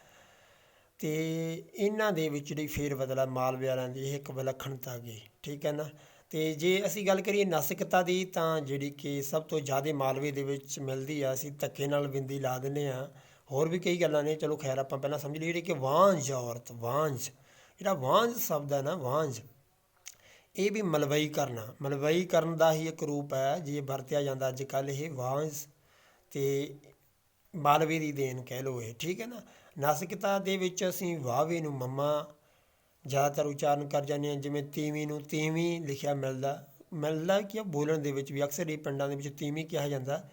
Speaker 1: ਤੇ ਇਹਨਾਂ ਦੇ ਵਿੱਚ ਜਿਹੜੀ ਫੇਰ ਬਦਲਾ ਮਾਲਵੇ ਵਾਲਿਆਂ ਦੀ, ਇਹ ਇੱਕ ਵਿਲੱਖਣਤਾ ਗਈ ਠੀਕ ਹੈ ਨਾ? ਤੇ ਜੇ ਅਸੀਂ ਗੱਲ ਕਰੀਏ ਨਾਸਿਕਤਾ ਦੀ, ਤਾਂ ਜਿਹੜੀ ਕਿ ਸਭ ਤੋਂ ਜ਼ਿਆਦਾ ਮਾਲਵੇ ਦੇ ਵਿੱਚ ਮਿਲਦੀ ਆ, ਅਸੀਂ ਧੱਕੇ ਨਾਲ ਬਿੰਦੀ ਲਾ ਦਿੰਦੇ ਆ ਹੋਰ ਵੀ ਕਈ ਗੱਲਾਂ ਨੇ, ਚਲੋ ਖੈਰ ਆਪਾਂ ਪਹਿਲਾਂ ਸਮਝ ਲਈ ਜਿਹੜੀ ਕਿ ਵਾਂਝ ਔਰਤ, ਵਾਂਝ। ਜਿਹੜਾ ਵਾਂਝ ਸ਼ਬਦ ਹੈ ਨਾ, ਵਾਂਝ, ਇਹ ਵੀ ਮਲਵਈ ਕਰਨਾ ਮਲਵਈ ਕਰਨ ਦਾ ਹੀ ਇੱਕ ਰੂਪ ਹੈ, ਜੇ ਵਰਤਿਆ ਜਾਂਦਾ ਅੱਜ ਕੱਲ ਇਹ ਵਾਂਝ ਤੇ ਮਾਲਵੇ ਦੀ ਦੇਣ ਕਹਿ ਲਓ ਇਹ, ਠੀਕ ਹੈ ਨਾ? ਨਾਸਿਕਤਾ ਦੇ ਵਿੱਚ ਅਸੀਂ ਵਾਵੇ ਨੂੰ ਮੰਮਾ ਜ਼ਿਆਦਾਤਰ ਉਚਾਰਨ ਕਰ ਜਾਂਦੇ ਹਾਂ ਜਿਵੇਂ ਤੀਵੀਂ ਨੂੰ ਤੀਵੀਂ ਲਿਖਿਆ ਮਿਲਦਾ। ਮਿਲਦਾ ਕਿ ਆ? ਬੋਲਣ ਦੇ ਵਿੱਚ ਵੀ ਅਕਸਰ ਹੀ ਪਿੰਡਾਂ ਦੇ ਵਿੱਚ ਤੀਵੀਂ ਕਿਹਾ ਜਾਂਦਾ।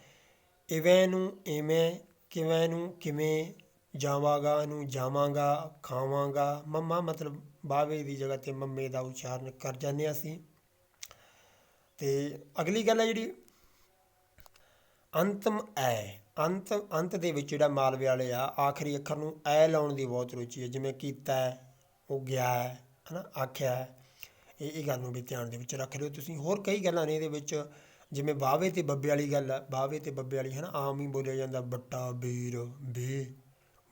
Speaker 1: ਇਵੇਂ ਨੂੰ ਇਵੇਂ ਕਿਵੇਂ ਨੂੰ ਕਿਵੇਂ ਜਾਵਾਂਗਾ ਨੂੰ ਜਾਵਾਂਗਾ ਖਾਵਾਂਗਾ ਮੰਮਾ ਮਤਲਬ ਬਾਵੇ ਦੀ ਜਗ੍ਹਾ ਤੇ ਮੰਮੇ ਦਾ ਉਚਾਰਨ ਕਰ ਜਾਂਦੇ ਹਾਂ ਅਸੀਂ। ਤੇ ਅਗਲੀ ਗੱਲ ਹੈ ਜਿਹੜੀ ਅੰਤਮ ਐ ਅੰਤ ਅੰਤ ਦੇ ਵਿੱਚ ਜਿਹੜਾ ਮਾਲਵੇ ਵਾਲੇ ਆ ਆਖਰੀ ਅੱਖਰ ਨੂੰ ਐ ਲਾਉਣ ਦੀ ਬਹੁਤ ਰੁਚੀ ਹੈ ਜਿਵੇਂ ਕੀਤਾ ਹੈ, ਉਹ ਗਿਆ ਹੈ ਹੈ ਨਾ ਆਖਿਆ ਹੈ। ਇਹ ਇਹ ਗੱਲ ਨੂੰ ਵੀ ਧਿਆਨ ਦੇ ਵਿੱਚ ਰੱਖ ਲਿਓ ਤੁਸੀਂ ਹੋਰ ਕਈ ਗੱਲਾਂ ਨੇ ਇਹਦੇ ਵਿੱਚ, ਜਿਵੇਂ ਬਾਵੇ ਤੇ ਬੱਬੇ ਵਾਲੀ ਗੱਲ ਆ, ਬਾਵੇ ਤੇ ਬੱਬੇ ਵਾਲੀ ਹੈ ਨਾ ਆਮ ਹੀ ਬੋਲਿਆ ਜਾਂਦਾ, ਬੱਟਾ ਵੀਰ ਬੇ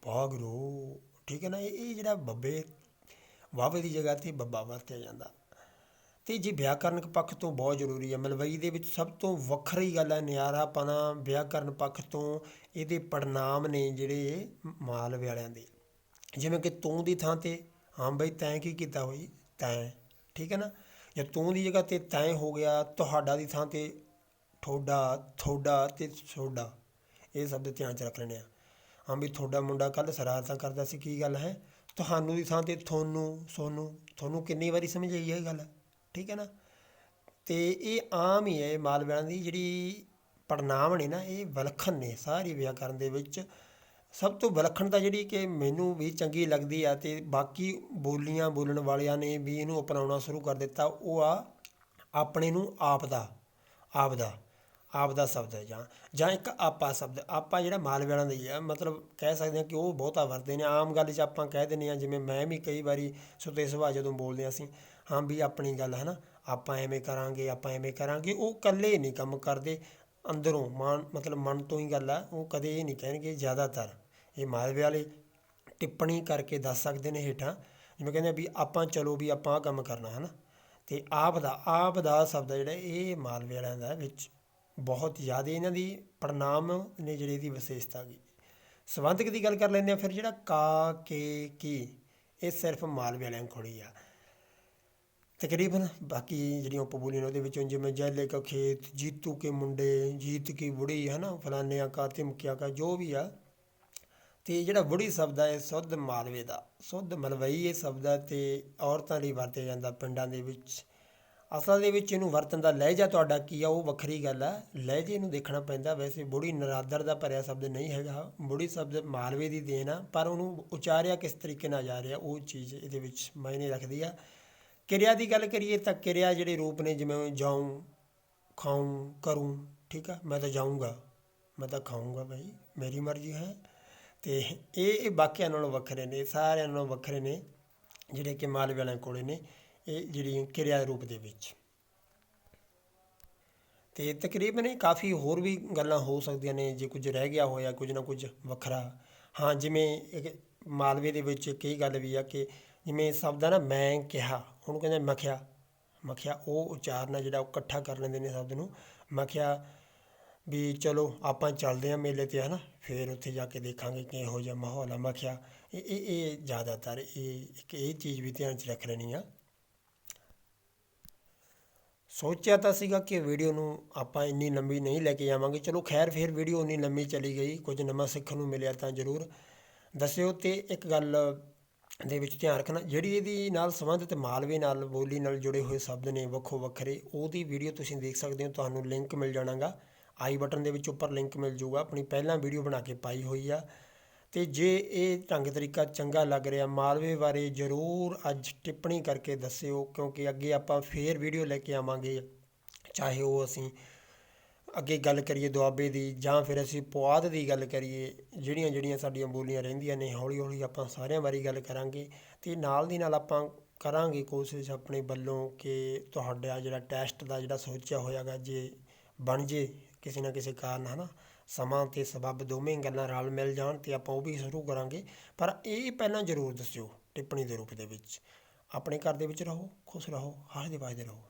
Speaker 1: ਬਾਗਰੋ ਠੀਕ ਹੈ ਨਾ, ਇਹ ਇਹ ਜਿਹੜਾ ਬੱਬੇ ਵਾਵੇ ਦੀ ਜਗ੍ਹਾ ਤੇ ਬੱਬਾ ਵਰਤਿਆ ਜਾਂਦਾ ਤੇ ਜੀ ਵਿਆਕਰਨਕ ਪੱਖ ਤੋਂ ਬਹੁਤ ਜ਼ਰੂਰੀ ਹੈ, ਮਲਵਈ ਦੇ ਵਿੱਚ ਸਭ ਤੋਂ ਵੱਖਰੀ ਗੱਲ ਹੈ ਨਿਆਰਾਪਣਾ ਵਿਆਕਰਨ ਪੱਖ ਤੋਂ ਇਹਦੇ ਪੜਨਾਮ ਨੇ ਜਿਹੜੇ ਮਾਲਵੇ ਵਾਲਿਆਂ ਦੇ ਜਿਵੇਂ ਕਿ ਤੂੰ ਦੀ ਥਾਂ ਤੇ ਹਾਂ ਬਈ ਤੈਂ ਕੀ ਕੀਤਾ ਹੋਈ ਤੈਂ, ਠੀਕ ਹੈ ਨਾ? ਜਾਂ ਤੂੰ ਦੀ ਜਗ੍ਹਾ ਤੇ ਤੈਂ ਹੋ ਗਿਆ, ਤੁਹਾਡਾ ਦੀ ਥਾਂ ਤੇ ਠੋਡਾ, ਥੋਡਾ ਤੇ ਸੋਡਾ। ਇਹ ਸ਼ਬਦ ਧਿਆਨ ਚ ਰੱਖ ਲੈਣੇ ਆ। ਹਾਂ ਵੀ ਤੁਹਾਡਾ ਮੁੰਡਾ ਕੱਲ ਸ਼ਰਾਰਤਾਂ ਕਰਦਾ ਸੀ, ਕੀ ਗੱਲ ਹੈ? ਤੁਹਾਨੂੰ ਦੀ ਥਾਂ ਤੇ ਤੁਹਾਨੂੰ, ਸੋਨੂੰ, ਤੁਹਾਨੂੰ ਕਿੰਨੀ ਵਾਰੀ ਸਮਝ ਆਈ ਇਹ ਗੱਲ? ਠੀਕ ਹੈ ਨਾ? ਤੇ ਇਹ ਆਮ ਹੀ ਹੈ ਮਾਲਵਿਆਂ ਦੀ ਜਿਹੜੀ ਪੜਨਾਮ ਨੇ ਨਾ, ਇਹ ਵਿਲੱਖਣ ਨੇ, ਸਾਰੀ ਵਿਆਕਰਨ ਦੇ ਵਿੱਚ ਸਭ ਤੋਂ ਵਿਲੱਖਣਤਾ ਜਿਹੜੀ ਕਿ ਮੈਨੂੰ ਵੀ ਚੰਗੀ ਲੱਗਦੀ ਆ ਅਤੇ ਬਾਕੀ ਬੋਲੀਆਂ ਬੋਲਣ ਵਾਲਿਆਂ ਨੇ ਵੀ ਇਹਨੂੰ ਅਪਣਾਉਣਾ ਸ਼ੁਰੂ ਕਰ ਦਿੱਤਾ, ਉਹ ਆ ਆਪਣੇ ਨੂੰ ਆਪ ਦਾ ਆਪ ਦਾ ਆਪ ਦਾ ਸ਼ਬਦ ਹੈ ਜਾਂ ਜਾਂ ਇੱਕ ਆਪਾ ਸ਼ਬਦ, ਆਪਾ ਜਿਹੜਾ ਮਾਲਵੇ ਵਾਲਿਆਂ ਦਾ ਹੀ ਆ, ਮਤਲਬ ਕਹਿ ਸਕਦੇ ਹਾਂ ਕਿ ਉਹ ਬਹੁਤਾ ਵਰਤਦੇ ਨੇ, ਆਮ ਗੱਲ 'ਚ ਆਪਾਂ ਕਹਿ ਦਿੰਦੇ ਹਾਂ ਜਿਵੇਂ ਮੈਂ ਵੀ ਕਈ ਵਾਰੀ ਸੁਤੇ ਸੁਭਾਅ ਜਦੋਂ ਬੋਲਦੇ ਹਾਂ ਅਸੀਂ, ਹਾਂ ਵੀ ਆਪਣੀ ਗੱਲ ਹੈ ਨਾ ਆਪਾਂ ਐਵੇਂ ਕਰਾਂਗੇ, ਆਪਾਂ ਐਵੇਂ ਕਰਾਂਗੇ, ਉਹ ਇਕੱਲੇ ਨਹੀਂ ਕੰਮ ਕਰਦੇ, ਅੰਦਰੋਂ ਮਨ, ਮਤਲਬ ਮਨ ਤੋਂ ਹੀ ਗੱਲ ਆ, ਉਹ ਕਦੇ ਇਹ ਨਹੀਂ ਕਹਿਣਗੇ ਜ਼ਿਆਦਾਤਰ। ਇਹ ਮਾਲਵੇ ਵਾਲੇ ਟਿੱਪਣੀ ਕਰਕੇ ਦੱਸ ਸਕਦੇ ਨੇ ਹੇਠਾਂ। ਜਿਵੇਂ ਕਹਿੰਦੇ ਵੀ ਆਪਾਂ ਚਲੋ ਵੀ ਆਪਾਂ ਆਹ ਕੰਮ ਕਰਨਾ ਹੈ ਨਾ ਤੇ ਆਪ ਦਾ ਆਪ ਦਾ ਸ਼ਬਦ ਆ ਜਿਹੜਾ, ਇਹ ਮਾਲਵੇ ਵਾਲਿਆਂ ਦਾ ਵਿੱਚ ਬਹੁਤ ਜ਼ਿਆਦਾ ਇਹਨਾਂ ਦੀ ਪ੍ਰਣਾਮ ਨੇ ਜਿਹੜੇ ਦੀ ਵਿਸ਼ੇਸ਼ਤਾ ਗਈ ਸਬੰਧਕ ਦੀ ਗੱਲ ਕਰ ਲੈਂਦੇ ਆ ਫਿਰ ਜਿਹੜਾ ਕਾ, ਕੇ, ਕੀ, ਇਹ ਸਿਰਫ ਮਾਲਵੇ ਵਾਲਿਆਂ ਕੋਲ ਆ। ਤਕਰੀਬਨ ਬਾਕੀ ਜਿਹੜੀਆਂ ਉਪਬੋਲੀਆਂ ਨੇ ਉਹਦੇ ਵਿੱਚੋਂ ਜਿਵੇਂ ਜੈਲੇ ਕਾ ਖੇਤ, ਜੀਤੂ ਕੇ ਮੁੰਡੇ, ਜੀਤ ਕੀ ਬੁੜੀ ਹੈ ਨਾ ਫਲਾਨਿਆਂ ਕਾ, ਤਿਮਕਿਆ ਕਾ, ਜੋ ਵੀ ਆ ਤੇ ਜਿਹੜਾ ਬੁੜੀ ਸ਼ਬਦ ਹੈ ਇਹ ਸੁੱਧ ਮਾਲਵੇ ਦਾ, ਸੁੱਧ ਮਲਵਈ ਇਹ ਸ਼ਬਦ ਹੈ ਤੇ ਔਰਤਾਂ ਲਈ ਵਰਤਿਆ ਜਾਂਦਾ ਪਿੰਡਾਂ ਦੇ ਵਿੱਚ। ਅਸਲ ਦੇ ਵਿੱਚ ਇਹਨੂੰ ਵਰਤਣ ਦਾ ਲਹਿਜਾ ਤੁਹਾਡਾ ਕੀ ਆ, ਉਹ ਵੱਖਰੀ ਗੱਲ ਆ। ਲਹਿਜੇ ਨੂੰ ਦੇਖਣਾ ਪੈਂਦਾ, ਵੈਸੇ ਬੁੜੀ ਨਰਾਦਰ ਦਾ ਭਰਿਆ ਸ਼ਬਦ ਨਹੀਂ ਹੈਗਾ। ਬੁੜੀ ਸ਼ਬਦ ਮਾਲਵੇ ਦੀ ਦੇਣ ਆ, ਪਰ ਉਹਨੂੰ ਉਚਾਰਿਆ ਕਿਸ ਤਰੀਕੇ ਨਾਲ ਜਾ ਰਿਹਾ, ਉਹ ਚੀਜ਼ ਇਹਦੇ ਵਿੱਚ ਮਾਇਨੇ ਰੱਖਦੀ ਆ। ਕਿਰਿਆ ਦੀ ਗੱਲ ਕਰੀਏ ਤਾਂ ਕਿਰਿਆ ਜਿਹੜੇ ਰੂਪ ਨੇ, ਜਿਵੇਂ ਜਾਉਂ ਖਾਉਂ ਕਰੂੰ, ਠੀਕ ਆ? ਮੈਂ ਤਾਂ ਜਾਊਂਗਾ, ਮੈਂ ਤਾਂ ਖਾਊਂਗਾ ਭਾਈ ਮੇਰੀ ਮਰਜ਼ੀ ਹੈ। ਅਤੇ ਇਹ ਇਹ ਬਾਕੀਆਂ ਨਾਲੋਂ ਵੱਖਰੇ ਨੇ ਸਾਰਿਆਂ ਨਾਲੋਂ ਵੱਖਰੇ ਨੇ, ਜਿਹੜੇ ਕਿ ਮਾਲਵੇ ਵਾਲਿਆਂ ਕੋਲੇ ਨੇ, ਇਹ ਜਿਹੜੀ ਕਿਰਿਆ ਦੇ ਰੂਪ ਦੇ ਵਿੱਚ। ਤੇ ਤਕਰੀਬਨ ਇਹ ਕਾਫੀ ਹੋਰ ਵੀ ਗੱਲਾਂ ਹੋ ਸਕਦੀਆਂ ਨੇ, ਜੇ ਕੁਝ ਰਹਿ ਗਿਆ ਹੋਇਆ, ਕੁਝ ਨਾ ਕੁਝ ਵੱਖਰਾ। ਹਾਂ, ਜਿਵੇਂ ਇੱਕ ਮਾਲਵੇ ਦੇ ਵਿੱਚ ਕਈ ਗੱਲ ਵੀ ਆ ਕਿ ਜਿਵੇਂ ਸ਼ਬਦ ਆ ਨਾ ਮੈਂ ਕਿਹਾ, ਉਹਨੂੰ ਕਹਿੰਦੇ ਮਖਿਆ। ਮਖਿਆ, ਉਹ ਉਚਾਰਨਾ ਜਿਹੜਾ ਉਹ ਇਕੱਠਾ ਕਰ ਲੈਂਦੇ ਨੇ ਸ਼ਬਦ ਨੂੰ। ਮਖਿਆ ਵੀ ਚਲੋ ਆਪਾਂ ਚੱਲਦੇ ਹਾਂ ਮੇਲੇ ਤੇ ਹੈ ਨਾ ਫਿਰ ਉੱਥੇ ਜਾ ਕੇ ਦੇਖਾਂਗੇ ਕਿ ਇਹੋ ਜਿਹਾ ਮਾਹੌਲ ਆ। ਮਖਿਆ ਇਹ ਇਹ ਇਹ ਜ਼ਿਆਦਾਤਰ ਇਹ ਇੱਕ ਇਹ ਚੀਜ਼ ਵੀ ਧਿਆਨ 'ਚ ਰੱਖ ਲੈਣੀ ਆ। ਸੋਚਿਆ ਤਾਂ ਸੀਗਾ ਕਿ ਵੀਡੀਓ ਨੂੰ ਆਪਾਂ ਇੰਨੀ ਲੰਬੀ ਨਹੀਂ ਲੈ ਕੇ ਜਾਵਾਂਗੇ। ਚਲੋ ਖੈਰ ਫਿਰ ਵੀਡੀਓ ਉਨੀ ਲੰਬੀ ਚਲੀ ਗਈ, ਕੁਝ ਨਵਾਂ ਸਿੱਖਣ ਨੂੰ ਮਿਲਿਆ ਤਾਂ ਜ਼ਰੂਰ। ਦੱਸਿਓ ਤੇ ਇੱਕ ਗੱਲ ਦੇ ਵਿੱਚ ਧਿਆਨ ਰੱਖਣਾ, ਜਿਹੜੀ ਇਹਦੀ ਨਾਲ ਸੰਬੰਧਿਤ ਮਾਲਵੇ ਨਾਲ, ਬੋਲੀ ਨਾਲ ਜੁੜੇ ਹੋਏ ਸ਼ਬਦ ਨੇ ਵੱਖੋ ਵੱਖਰੇ ਉਹਦੀ ਵੀਡੀਓ ਤੁਸੀਂ ਦੇਖ ਸਕਦੇ ਹੋ, ਤੁਹਾਨੂੰ ਲਿੰਕ ਮਿਲ ਜਾਣਾਗਾ। ਆਈ ਬਟਨ ਦੇ ਵਿੱਚ ਉੱਪਰ ਲਿੰਕ ਮਿਲ ਜੂਗਾ, ਆਪਣੀ ਪਹਿਲਾਂ ਵੀਡੀਓ ਬਣਾ ਕੇ ਪਾਈ ਹੋਈ ਆ। ਤੇ ਜੇ ਇਹ ਢੰਗ ਤਰੀਕਾ ਚੰਗਾ ਲੱਗ ਰਿਹਾ, ਮਾਲਵੇ ਬਾਰੇ ਜ਼ਰੂਰ ਅੱਜ ਟਿੱਪਣੀ ਕਰਕੇ ਦੱਸਿਓ, ਕਿਉਂਕਿ ਅੱਗੇ ਆਪਾਂ ਫੇਰ ਵੀਡੀਓ ਲੈ ਕੇ ਆਵਾਂਗੇ, ਚਾਹੇ ਉਹ ਅਸੀਂ ਅੱਗੇ ਗੱਲ ਕਰੀਏ ਦੁਆਬੇ ਦੀ, ਜਾਂ ਫਿਰ ਅਸੀਂ ਪੁਆਧ ਦੀ ਗੱਲ ਕਰੀਏ, ਜਿਹੜੀਆਂ ਜਿਹੜੀਆਂ ਸਾਡੀਆਂ ਬੋਲੀਆਂ ਰਹਿੰਦੀਆਂ ਨੇ ਹੌਲੀ ਹੌਲੀ ਆਪਾਂ ਸਾਰਿਆਂ ਬਾਰੇ ਗੱਲ ਕਰਾਂਗੇ। ਤੇ ਨਾਲ ਦੀ ਨਾਲ ਆਪਾਂ ਕਰਾਂਗੇ ਕੋਸ਼ਿਸ਼ ਆਪਣੇ ਵੱਲੋਂ ਕਿ ਤੁਹਾਡਾ ਜਿਹੜਾ ਟੈਸਟ ਦਾ ਜਿਹੜਾ ਸੋਚਿਆ ਹੋਇਆਗਾ, ਜੇ ਬਣ ਜੇ ਕਿਸੇ ਨਾ ਕਿਸੇ ਕਾਰਨ ਹੈ ਨਾ ਸਮਾਂ ਅਤੇ ਸਬੱਬ ਦੋਵੇਂ ਗੱਲਾਂ ਰਲ ਮਿਲ ਜਾਣ ਅਤੇ ਆਪਾਂ ਉਹ ਵੀ ਸ਼ੁਰੂ ਕਰਾਂਗੇ। ਪਰ ਇਹ ਪਹਿਲਾਂ ਜ਼ਰੂਰ ਦੱਸਿਓ ਟਿੱਪਣੀ ਦੇ ਰੂਪ ਦੇ ਵਿੱਚ। ਆਪਣੇ ਘਰ ਦੇ ਵਿੱਚ ਰਹੋ, ਖੁਸ਼ ਰਹੋ ਹਾਏ ਦੇ ਵਾਜਦੇ ਰਹੋ।